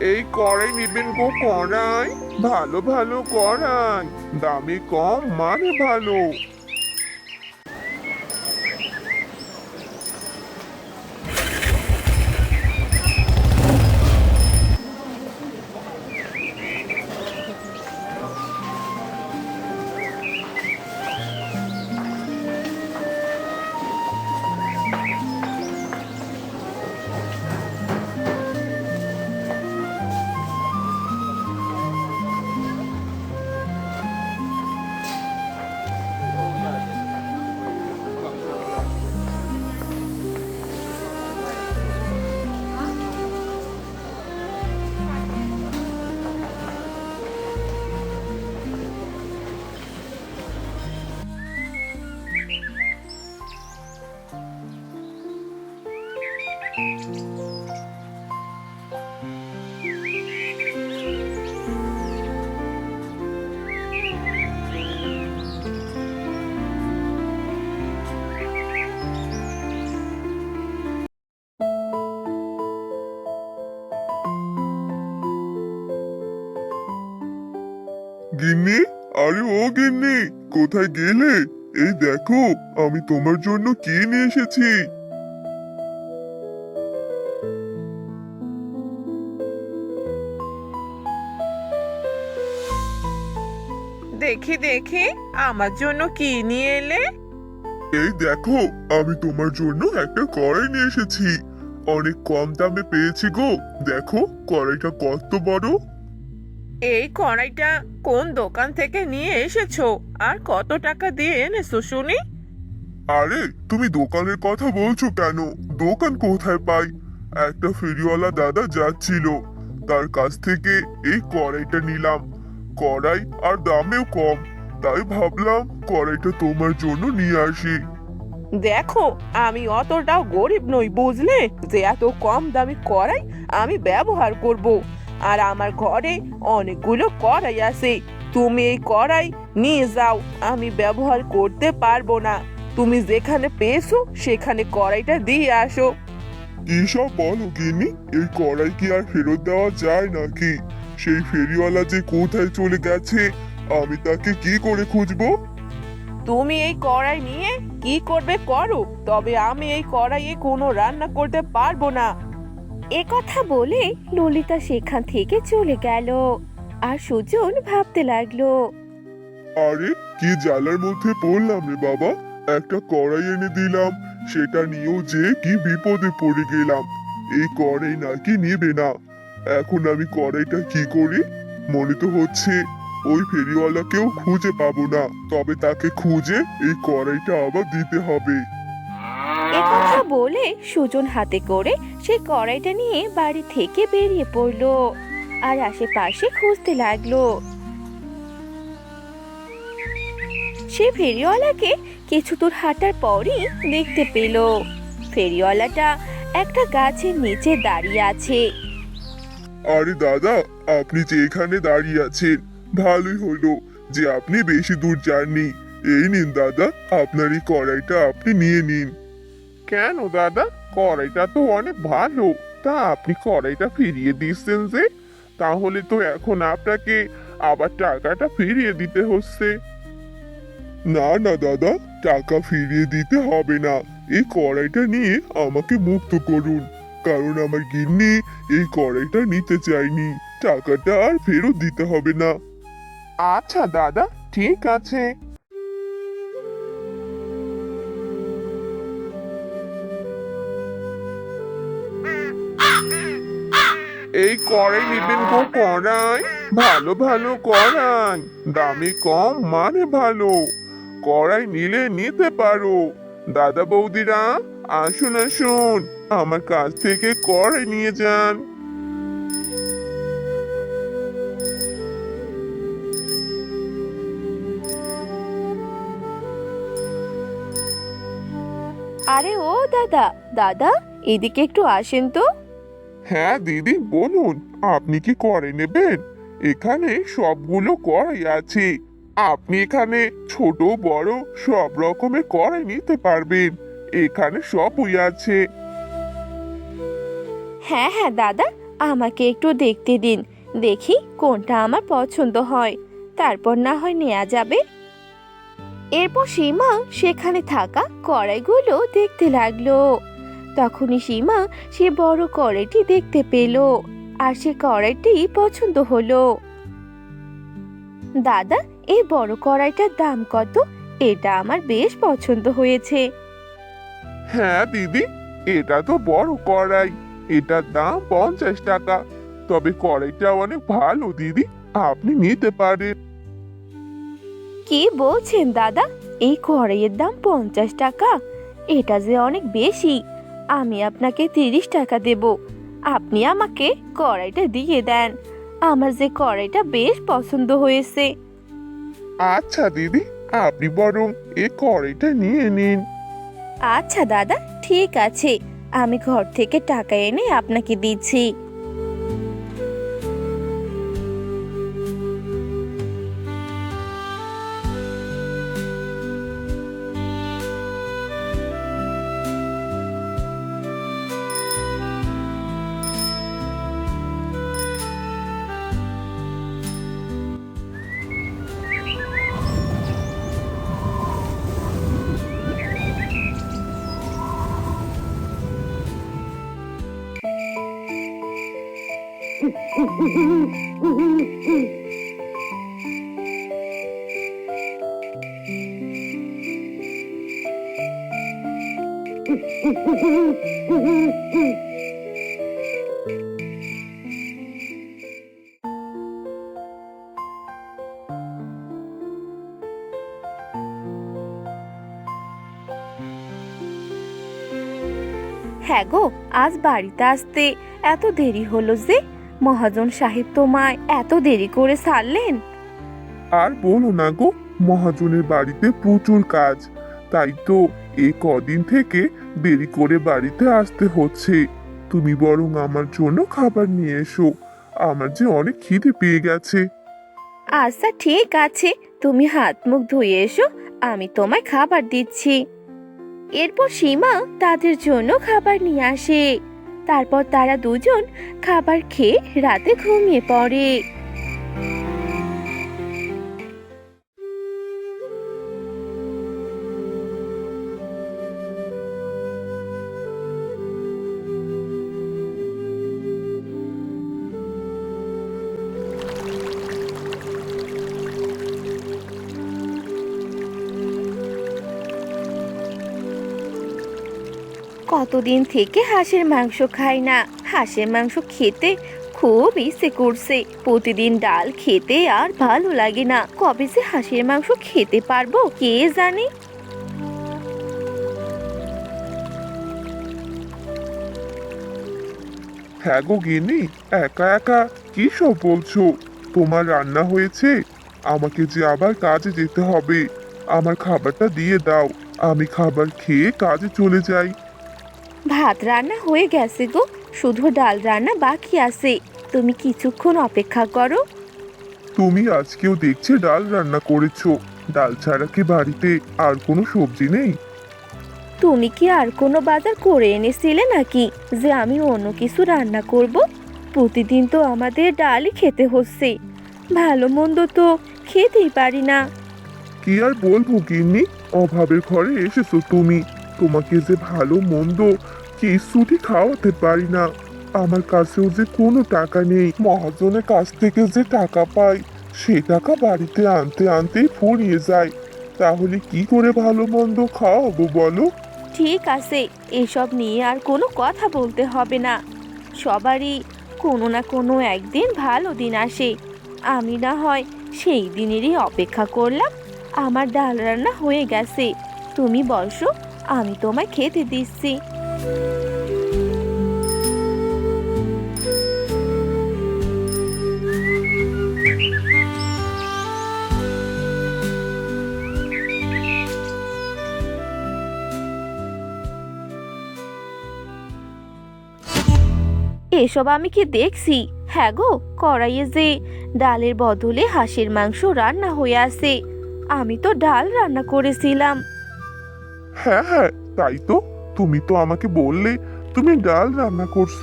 এই কড়াই নেবেন গো কড়াই। ভালো ভালো কড়াই। দামে কম মানে ভালো। কোথায় গেলে? এই দেখো আমি তোমার জন্য কি নিয়ে এসেছি? দেখি দেখি আমার জন্য কি নিয়ে এলে? এই দেখো আমি তোমার জন্য একটা কড়াই নিয়ে এসেছি। অনেক কম দামে পেয়েছি গো। দেখো কড়াইটা কত বড়? এই কড়াইটা কোন দোকান থেকে নিয়ে এসেছ? আর কত টাকা দিয়ে এনেছো শুনি? আরে তুমি দোকানের কথা বলছো কেন? দোকান কোথায় পাই? একটা ফেরিওয়ালা দাদা যাচ্ছিল। তার কাছ থেকে এই কড়াইটা নিলাম। কড়াই আর দামেও কম। তাই ভাবলাম কড়াইটা তোমার জন্য নিয়ে আসি। দেখো আমি অতটাও গরিব নই বুঝলে? যে এত কম দামি কড়াই আমি ব্যবহার করব। আর আমার ঘরে অনেকগুলো কড়াই আছে। তুমি এই কড়াই নিয়ে যাও আমি ব্যবহার করতে পারব না। তুমি যেখানে পেয়েছ সেখানে কড়াইটা দিয়ে আসো। কি বলো গিনি এই কড়াই কি আর ফেরত দেওয়া যায় নাকি? সেই ফেরিওয়ালা যে কোথায় চলে গেছে আমি তাকে কি করে খুঁজবো? তুমি এই কড়াই নিয়ে কি করবে করো তবে আমি এই কড়াইয়ে কোনো রান্না করতে পারব না। এ কথা বলে ললিতা সেখান থেকে চলে গেল। আর সুজন ভাবতে লাগল, আরে, কি জ্বালার মধ্যে পড়লাম রে বাবা? একটা কড়াই এনে দিলাম, সেটা নিয়েও যে কি বিপদে পড়ে গেলাম। এই কড়াই নাকি নেবে না। এখন আমি কড়াইটা কি করি? মনে তো হচ্ছে ওই ফেরিওয়ালাকেও খুঁজে পাবো না। তবে তাকে খুঁজে এই কড়াইটা আবার দিতে হবে। এ কথা বলে সুজন হাতে করে সে কড়াইটা নিয়ে বাড়ি থেকে বেরিয়ে পড়ল আর আশেপাশে খুঁজতে লাগল। সে ফেরিওয়ালাকে কিছু দূর হাঁটার পরই দেখতে পেল। ফেরিওয়ালাটা একটা গাছের নিচে দাঁড়িয়ে আছে। আরে দাদা, আপনি যে এখানে দাঁড়িয়ে আছেন, ভালোই হলো যে আপনি বেশি দূর যাননি। এই নিন দাদা, আপনার এই কড়াইটা আপনি নিয়ে নিন। কেন, দাদা? কড়াইটা তো অনেক ভালো। তা আপনি কড়াইটা ফিরিয়ে দিচ্ছেন যে, তাহলে তো এখন আপনাকে আবার টাকাটা ফিরিয়ে দিতে হচ্ছে। না না, দাদা, টাকা ফিরিয়ে দিতে হবে না। এই কড়াইটা নিয়ে আমাকে মুক্ত করুন। কারণ আমার গিন্নি এই কড়াইটা নিতে চাইনি টাকাটা আর ফেরত দিতে হবে না। আচ্ছা দাদা, ঠিক আছে। কড়াই নেবেন গো কড়াই। ভালো ভালো কড়াই। দামে কম মানে ভালো। কড়াই নিলে নিতে পারো। দাদা বৌদিরা, আসুন আসুন। আমার কাছ থেকে কড়াই নিয়ে যান। আরে ও দাদা দাদা, এদিকে একটু আসেন তো। হ্যাঁ দিদি, বলুন, আপনি কি করে নেবেন? এখানে সবগুলো কড়াই আছে। আপনি এখানে ছোট, বড় সব রকমের কড়াই নিতে পারবেন। এখানে সবই আছে। হ্যাঁ হ্যাঁ দাদা, আমাকে একটু দেখতে দিন। দেখি কোনটা আমার পছন্দ হয়। তারপর না হয় নেওয়া যাবে। এরপর সীমা সেখানে থাকা কড়াইগুলো দেখতে লাগল। তখনই সীমা সে বড় কড়াইটি দেখতে পেল আর সে কড়াইটি পছন্দ হলো। দাদা এই বড় কড়াইটার দাম কত? এটা আমার বেশ পছন্দ হয়েছে। হ্যাঁ দিদি এটা তো বড় কড়াই। এটার দাম পঞ্চাশ টাকা। তবে কড়াইটা অনেক ভালো দিদি। আপনি নিতে পারেন। কি বলছেন দাদা? এই কড়াইয়ের দাম পঞ্চাশ টাকা? এটা যে অনেক বেশি। আমি আপনাকে তিরিশ টাকা দেব। আপনি আমাকে কড়াইটা দিয়ে দেন। আমার যে কড়াইটা বেশ পছন্দ হয়েছে। আচ্ছা দিদি আপনি বরং এই কড়াইটা নিয়ে নিন। আচ্ছা দাদা ঠিক আছে। আমি ঘর থেকে টাকা এনে আপনাকে দিচ্ছি। হ্যাঁ গো আজ বাড়িতে আসতে এত দেরি হলো যে? মহাজন সাহেব তোমায় এত দেরি করে ছাড়লেন? আর বলো না গো মহাজনের বাড়িতে প্রচুর কাজ। তাই তো এই কদিন থেকে দেরি করে বাড়িতে আসতে হচ্ছে। তুমি বরং আমার জন্য খাবার নিয়ে এসো। আমার যে অনেক খিদে পেয়ে গেছে। আচ্ছা ঠিক আছে। তুমি হাত মুখ ধুয়ে এসো আমি তোমায় খাবার দিচ্ছি। এরপর সীমা তাদের জন্য খাবার নিয়ে আসে। তারপর তারা দুজন খাবার খেয়ে রাতে ঘুমিয়ে পড়ে। কতদিন থেকে হাঁসের মাংস খাই না। হাঁসের মাংস খেতে খুব ইচ্ছে করছে। প্রতিদিন ডাল খেতে আর ভালো লাগে না। কবে যে হাঁসের মাংস খেতে পারব কে জানে? হ্যাঁ গো গিন্নি, একা একা কি সব বলছো? তোমার রান্না হয়েছে? আমাকে যে আবার কাজে যেতে হবে। আমার খাবারটা দিয়ে দাও। আমি খাবার খেয়ে কাজে চলে যাই। ভাত রান্না হয়ে গেছে গো। শুধু ডাল রান্না বাকি আছে। তুমি কিছুক্ষণ অপেক্ষা করো। তুমি আজকেও দেখছি ডাল রান্না করেছ। ডাল ছাড়া কি বাড়িতে আর কোনো সবজি নেই? তুমি কি আর কোনো বাজার করে এনেছিলে নাকি যে আমি অন্য কিছু রান্না করব? প্রতিদিন তো আমাদের ডালই খেতে হচ্ছে। ভালো মন্দ তো খেতেই পারি না। কি আর বলব গিন্নি? অভাবের ঘরে এসেছ তুমি। তোমাকে যে ভালো মন্দ কিছুটি খাওয়াতে পারি না। আমার কাছেও যে কোনো টাকা নেই। মহাজনের কাছ থেকে যে টাকা পাই, সে টাকা বাড়িতে আনতে আনতেই ফুরিয়ে যায়। তাহলে কি করে ভালো মন্দ খাওয়াবো বলো? ঠিক আছে, এসব নিয়ে আর কোনো কথা বলতে হবে না। সবারই কোনো না কোনো একদিন ভালো দিন আসে। আমি না হয় সেই দিনেরই অপেক্ষা করলাম, আমার ডাল রান্না হয়ে গেছে। তুমি বসো, আমি তোমায় খেতে দিচ্ছি। এসব আমি কি দেখছি? হ্যাঁ গো, কড়াইয়ে যে ডালের বদলে হাঁসের মাংস রান্না হয়ে আছে। আমি তো ডাল রান্না করেছিলাম। হ্যাঁ হ্যাঁ তাই তো। তুমি তো আমাকে বললে তুমি ডাল রান্না করছ।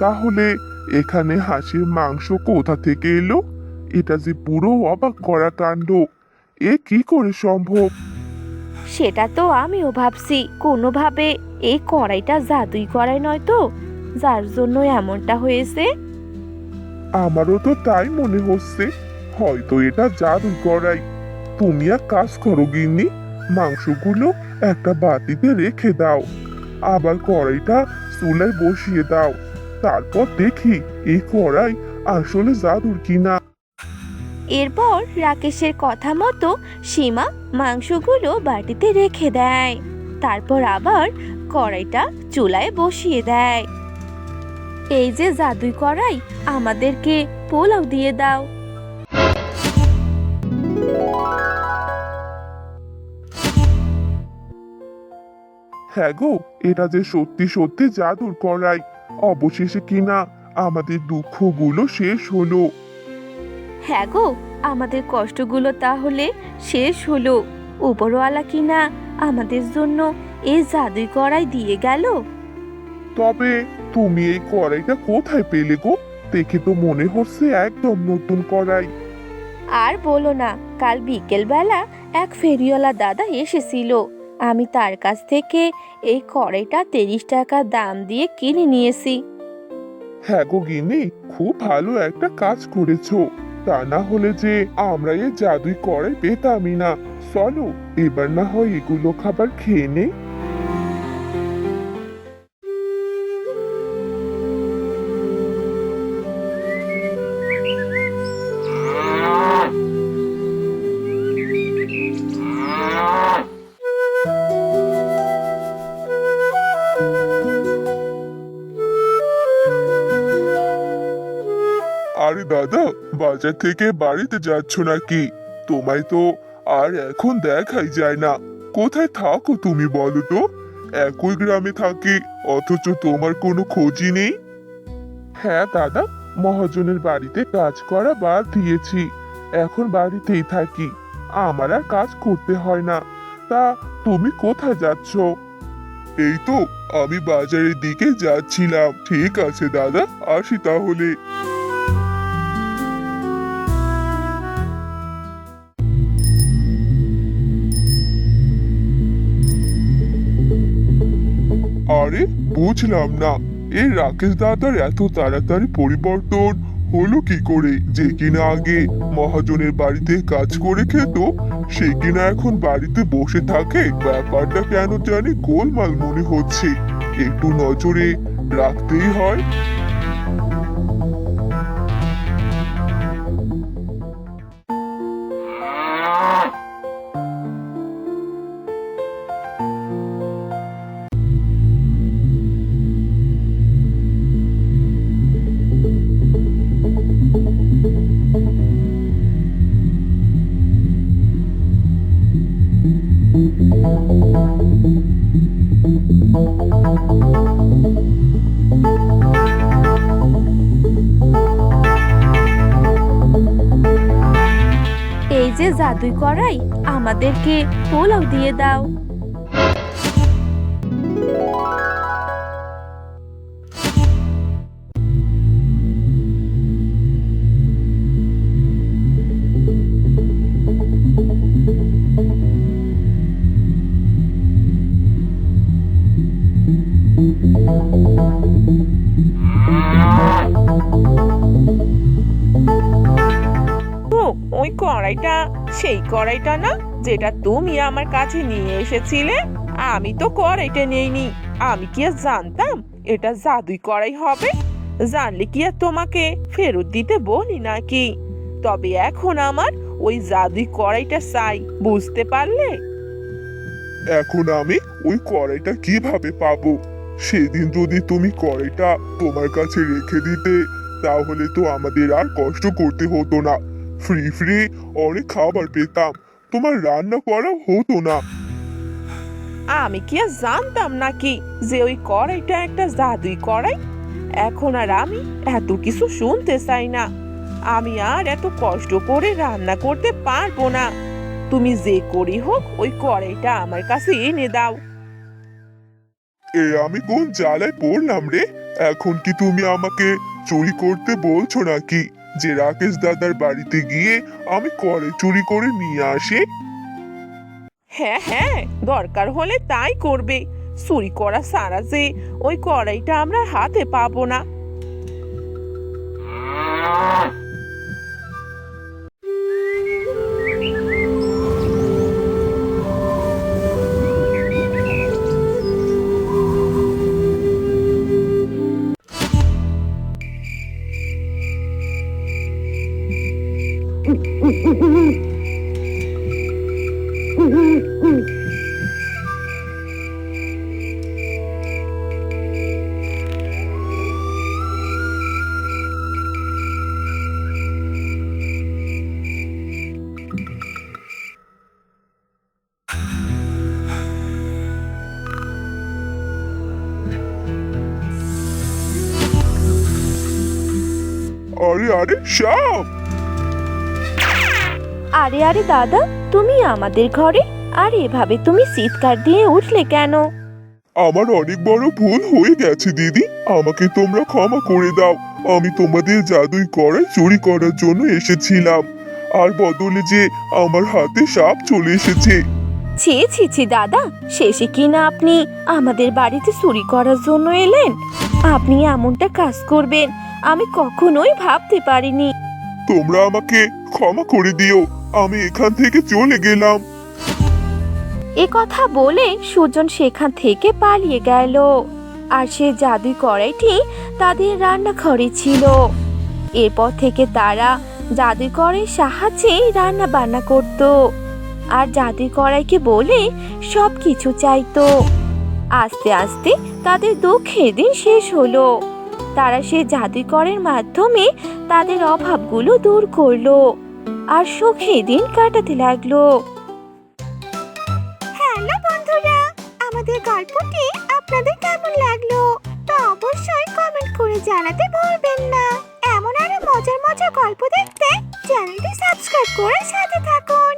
তাহলে এখানে হাঁসের মাংস কোথা থেকে এলো? এটা যে পুরো অবাক করা কাণ্ড। এ কি করে সম্ভব? সেটা তো আমিও ভাবছি। কোনোভাবে এই কড়াইটা জাদুই কড়াই নয় তো? যার জন্য এমনটা হয়েছে? আমারও তো তাই মনে হচ্ছে। হয়তো এটা জাদু করাই। তুমি এক কাজ করো গিন্নি। মাংসগুলো একটা বাটিতে রেখে দাও। আবার কড়াইটা চুলায় বসিয়ে দাও। তারপর দেখি এই কড়াই আসলে জাদুর কিনা। এরপর রাকেশের কথা মতো সীমা মাংসগুলো বাটিতে রেখে দেয়। তারপর আবার কড়াইটা চুলায় বসিয়ে দেয়। এই যে জাদুই কড়াই, আমাদেরকে পোলাও দিয়ে দাও। হ্যাঁ গো এটা যে সত্যি সত্যি জাদুর কড়াই অবশেষে কিনা আমাদের দুঃখগুলো শেষ হলো। হ্যাঁ গো আমাদের কষ্টগুলো তাহলে শেষ হলো। উপরওয়ালা কিনা আমাদের জন্য এই জাদুই কড়াই দিয়ে গেল। তবে তুমি এই কড়াইটা কোথায় পেলে গো? দেখে তো মনে হচ্ছে একদম নতুন কড়াই আর বলো না কাল বিকেলবেলা এক ফেরিওয়ালা দাদা এসেছিল। আমি তার কাছ থেকে এই কড়াইটা তিরিশ টাকা দাম দিয়ে কিনে নিয়েছি। হ্যাঁ গো গিন্নি, খুব ভালো একটা কাজ করেছ। তা না হলে যে আমরা এই জাদুই কড়াই পেতামই না। চলো, এবার না হয় এগুলো খাবার খেয়ে নেই। বাজার থেকে বাড়িতে যাচ্ছ নাকি? তোমায় তো আর এখন দেখাই যায় না। কোথায় থাকো তুমি বলো তো? একই গ্রামে থাকি, অথচ তোমার কোনো খোঁজই নেই? হ্যাঁ দাদা, মহাজনের বাড়িতে কাজ করা বাদ দিয়েছি। এখন বাড়িতেই থাকি। আমার আর কাজ করতে হয় না। তা তুমি কোথায় যাচ্ছ? এই তো, আমি বাজারের দিকে যাচ্ছিলাম। ঠিক আছে দাদা, আসি তাহলে। বুঝলাম না। এই রাকেশ দাদার এত তাড়াতাড়ি পরিবর্তন হলো কি করে? যে কিনা আগে মহাজনের বাড়িতে কাজ করে খেত, সে কিনা এখন বাড়িতে বসে থাকে, ব্যাপারটা কেন জানি গোলমাল মনে হচ্ছে। একটু নজরে রাখতেই হয়। এই যে জাদুই করাই আমাদেরকে পোলাও দিয়ে দাও। ওই কড়াইটা, সেই কড়াইটা না, যেটা তুমি আমার কাছে নিয়ে এসেছিলে, আমি তো কড়াইটা নেইনি। আমি কি আর জানতাম এটা জাদুই কড়াই হবে? জানলে কি আর তোমাকে ফেরত দিতে বলি নাকি? তবে এখন আমার ওই জাদুই কড়াইটা চাই, বুঝতে পারলে? এখন আমি ওই কড়াইটা কীভাবে পাবো? সেদিন যদি তুমি কড়াইটা তোমার কাছে রেখে দিতে, তাহলে তো আমাদের আর কষ্ট করতে হতো না। ফ্রি ফ্রি অনেক খাবার পেতাম। তোমার রান্না করা হতো না। আমি কি আর জানতাম নাকি যে ওই কড়াইটা একটা জাদুই কড়াই? এখন আর আমি এত কিছু শুনতে চাই না। আমি আর এত কষ্ট করে রান্না করতে পারব না। তুমি যে করি হোক ওই কড়াইটা আমার কাছে এনে দাও। এ আমি কোন জ্বালায় পড়লাম রে? এখন কি তুমি আমাকে চুরি করতে বলছো নাকি? যে রাকেশ দাদার বাড়িতে গিয়ে আমি করে চুরি করে নিয়ে আসি। হ্যাঁ হ্যাঁ দরকার হলে তাই করবে। চুরি করা সারা যে ওই কড়াইটা আমরা হাতে পাবো না। সাপ আরে আরে দাদা তুমি আমাদের ঘরে? আর এভাবে তুমি চিৎকার দিয়ে উঠলে কেন? আমার অনেক বড় ভুল হয়ে গেছে দিদি। আমাকে তোমরা ক্ষমা করে দাও। আমি তোমাদের জাদুই করাই চুরি করার জন্য এসেছিলাম। আর বদলে যে আমার হাতে সাপ চলে এসেছে। ছি ছি ছি দাদা শেষে কি না আপনি আমাদের বাড়িতে চুরি করার জন্য এলেন? আপনি এমনটা কাজ করবেন। আমি কখনোই ভাবতে পারিনি। তোমরা আমাকে ক্ষমা করে দিও আমি এখান থেকে চলে গেলাম। এ কথা বলে সুজন সেখান থেকে পালিয়ে গেল। আর সে জাদুই কড়াইটি তাদের রান্নাঘরে ছিল। এরপর থেকে তারা জাদুই কড়াইয়ের সাহায্যে রান্না বান্না করত। আর জাদুই কড়াইকে বলে সব কিছু চাইতো। আস্তে আস্তে তাদের দুঃখের দিন শেষ হলো। তারা সে জাদুকরের মাধ্যমে তাদের অভাবগুলো দূর করল আর সুখে দিন কাটাতে লাগল। হ্যালো বন্ধুরা, আমাদের গল্পটি আপনাদের কেমন লাগল তা অবশ্যই কমেন্ট করে জানাতে ভুলবেন না। এমন আরও মজার মজার গল্প দেখতে চ্যানেলটি সাবস্ক্রাইব করে সাথে থাকুন।